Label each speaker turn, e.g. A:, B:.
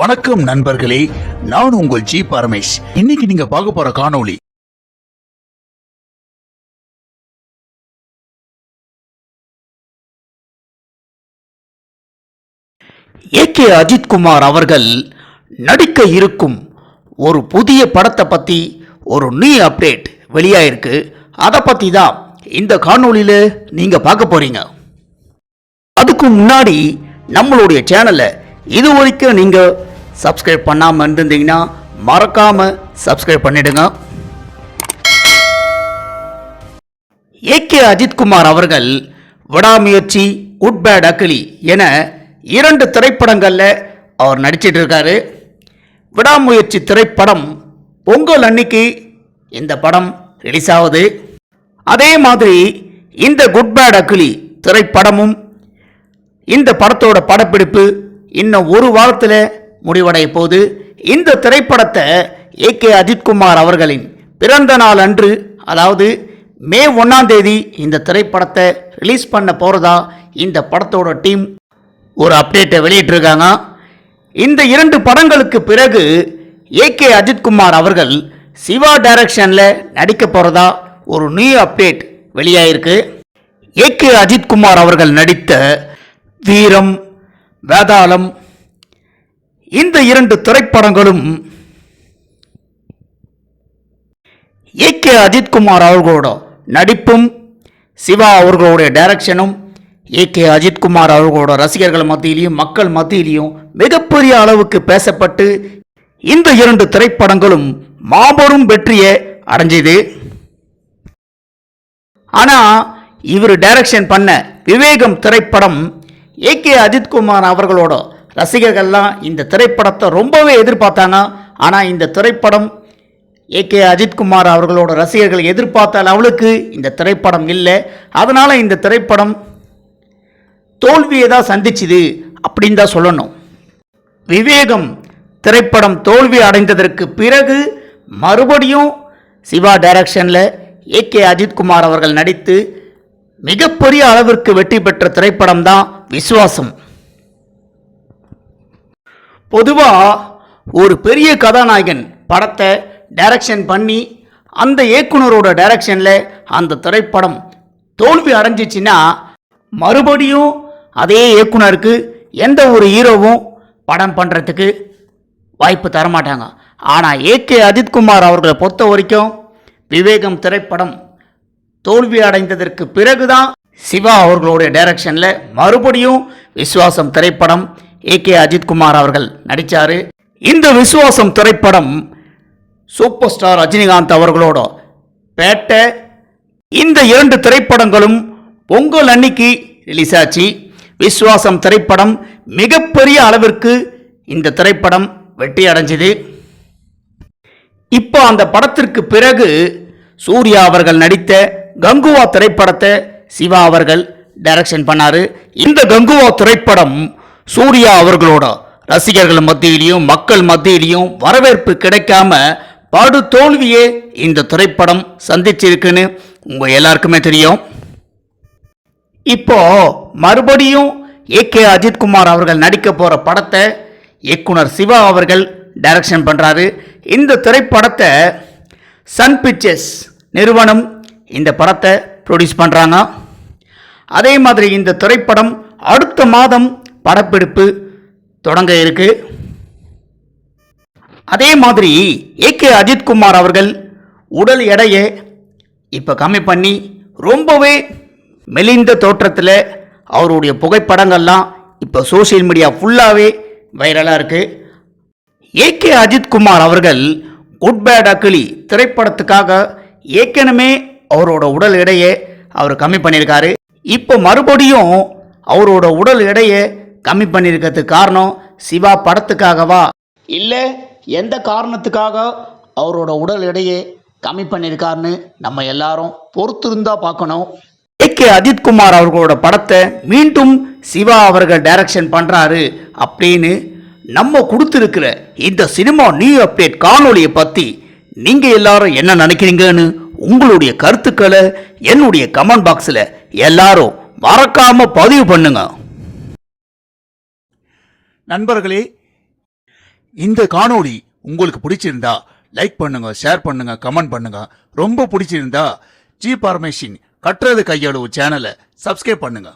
A: வணக்கம் நண்பர்களே நான் உங்கள் ஜி பரமேஷ். இன்னைக்கு நீங்க பார்க்க போற காணொளி
B: ஏ கே அஜித்குமார் அவர்கள் நடிக்க இருக்கும் ஒரு புதிய படத்தை பற்றி ஒரு நியூ அப்டேட் வெளியாயிருக்கு. அதை பற்றி தான் இந்த காணொளியில் நீங்கள் பார்க்க போகிறீங்க அதுக்கு முன்னாடி நம்மளுடைய சேனலை இது வரைக்கும் நீங்கள் சப்ஸ்கிரைப் பண்ணாமல் இருந்திருந்தீங்கன்னா மறக்காமல் சப்ஸ்கிரைப் பண்ணிடுங்க. ஏ கே அஜித்குமார் அவர்கள் விடாமுயற்சி குட் பேட் அக்கிலி என இரண்டு திரைப்படங்களில் அவர் நடிச்சிட்டு இருக்காரு. விடாமுயற்சி திரைப்படம் பொங்கல் அன்னைக்கு இந்த படம் ரிலீஸ் ஆகுது. அதே மாதிரி இந்த குட் பேட் அக்கிலி திரைப்படமும் இந்த படத்தோட படப்பிடிப்பு இன்னும் ஒரு வாரத்தில் முடிவடைய போது இந்த திரைப்படத்தை ஏ கே அஜித்குமார் அவர்களின் பிறந்த நாள் அன்று அதாவது மே ஒன்றாம் தேதி இந்த திரைப்படத்தை ரிலீஸ் பண்ண போகிறதா இந்த படத்தோட டீம் ஒரு அப்டேட்டை வெளியிட்டிருக்காங்க. இந்த இரண்டு படங்களுக்கு பிறகு ஏ கே அஜித்குமார் அவர்கள் சிவா டைரக்ஷனில் நடிக்க போகிறதா ஒரு நியூ அப்டேட் வெளியாயிருக்கு. ஏ கே அஜித்குமார் அவர்கள் நடித்த வீரம் வேதாளம் இந்த இரண்டு திரைப்படங்களும் ஏ கே அஜித்குமார் அவர்களோட நடிப்பும் சிவா அவர்களுடைய டைரக்ஷனும் ஏ கே அஜித்குமார் அவர்களோட ரசிகர்கள் மத்தியிலையும் மக்கள் மத்தியிலையும் மிகப்பெரிய அளவுக்கு பேசப்பட்டு இந்த இரண்டு திரைப்படங்களும் மாபெரும் வெற்றியை அடைஞ்சது. ஆனால் இவர் டைரக்ஷன் பண்ண விவேகம் திரைப்படம் ஏ கே அஜித்குமார் அவர்களோட ரசிகர்கள்லாம் இந்த திரைப்படத்தை ரொம்பவே எதிர்பார்த்தாங்க. ஆனால் இந்த திரைப்படம் ஏ கே அஜித்குமார் அவர்களோட ரசிகர்கள் எதிர்பார்த்த லெவலுக்கு இந்த திரைப்படம் இல்லை. அதனால் இந்த திரைப்படம் தோல்வியை தான் சந்திச்சுது அப்படின்னு தான் சொல்லணும். விவேகம் திரைப்படம் தோல்வி அடைந்ததற்கு பிறகு மறுபடியும் சிவா டைரக்ஷனில் ஏ கே அஜித்குமார் அவர்கள் நடித்து மிகப்பெரிய அளவிற்கு வெற்றி பெற்ற திரைப்படம் தான் விசுவாசம். பொதுவாக ஒரு பெரிய கதாநாயகன் படத்தை டைரக்ஷன் பண்ணி அந்த இயக்குனரோட டைரக்ஷனில் அந்த திரைப்படம் தோல்வி அடைஞ்சிச்சின்னா மறுபடியும் அதே இயக்குனருக்கு எந்த ஒரு ஹீரோவும் படம் பண்ணுறதுக்கு வாய்ப்பு தரமாட்டாங்க. ஆனால் ஏகே அஜித்குமார் அவர்களை பொறுத்த வரைக்கும் விவேகம் திரைப்படம் தோல்வி அடைந்ததற்கு பிறகுதான் சிவா அவர்களுடைய டைரக்ஷனில் மறுபடியும் விஸ்வாசம் திரைப்படம் ஏ கே அஜித்குமார் அவர்கள் நடித்தார் இந்த விசுவாசம் திரைப்படம் சூப்பர் ஸ்டார் ரஜினிகாந்த் அவர்களோட பேட்டை. இந்த இரண்டு திரைப்படங்களும் பொங்கல் அன்னைக்கு ரிலீஸ் ஆச்சு. விஸ்வாசம் திரைப்படம் மிகப்பெரிய அளவிற்கு இந்த திரைப்படம் வெற்றி அடைஞ்சது. இப்போ அந்த படத்திற்கு பிறகு சூர்யா அவர்கள் நடித்த கங்குவா திரைப்படத்தை சிவா அவர்கள் டைரக்ஷன் பண்ணார். இந்த கங்குவா திரைப்படம் சூர்யா அவர்களோட ரசிகர்கள் மத்தியிலையும் மக்கள் மத்தியிலையும் வரவேற்பு கிடைக்காம படு தோல்வியே இந்த திரைப்படம் சந்திச்சிருக்குன்னு உங்க எல்லாருக்குமே தெரியும். இப்போ மறுபடியும் ஏ கே அஜித்குமார் அவர்கள் நடிக்க போற படத்தை இயக்குனர் சிவா அவர்கள் டைரக்ஷன் பண்ணுறாரு இந்த திரைப்படத்தை சன் பிக்சர்ஸ் நிறுவனம் இந்த படத்தை ப்ரொடியூஸ் பண்ணுறாங்க அதே மாதிரி இந்த திரைப்படம் அடுத்த மாதம் படப்பிடிப்பு தொடங்க இருக்கு. அதே மாதிரி ஏ கே அஜித்குமார் அவர்கள் உடல் எடையை இப்போ கம்மி பண்ணி ரொம்பவே மெலிந்த தோற்றத்தில் அவருடைய புகைப்படங்கள்லாம் இப்போ சோஷியல் மீடியா ஃபுல்லாகவே வைரலாக இருக்குது ஏ கே அஜித்குமார் அவர்கள் குட் பேட் அக்கிலி திரைப்படத்துக்காக ஏற்கனவே அவரோட உடல் எடையை அவர் கம்மி பண்ணியிருக்காரு. இப்போ மறுபடியும் அவரோட உடல் எடையை கம்மி பண்ணியிருக்கிறதுக்கு காரணம் சிவா படத்துக்காகவா? இல்லை எந்த காரணத்துக்காக அவரோட உடல் எடையை கம்மி பண்ணியிருக்காருன்னு நம்ம எல்லாரும் பொறுத்திருந்தா பார்க்கணும். ஏ கே அஜித்குமார் அவர்களோட படத்தை மீண்டும் சிவா அவர்கள் டைரக்ஷன் பண்ணுறாரு அப்படின்னு நம்ம கொடுத்துருக்கிற இந்த சினிமா நியூ அப்டேட் காணொளியை பற்றி நீங்கள் எல்லாரும் என்ன நினைக்கிறீங்கன்னு உங்களுடைய கருத்துக்களை என்னுடைய கமெண்ட் பாக்ஸில் எல்லாரும் மறக்காம பதிவு பண்ணுங்க.
A: நண்பர்களே இந்த காணொளி உங்களுக்கு பிடிச்சிருந்தா லைக் பண்ணுங்க ஷேர் பண்ணுங்க கமெண்ட் பண்ணுங்க. ரொம்ப பிடிச்சிருந்தா ஜி பார்மேஷின் கட்டுறது கையளவு சேனலை சப்ஸ்கிரைப் பண்ணுங்க.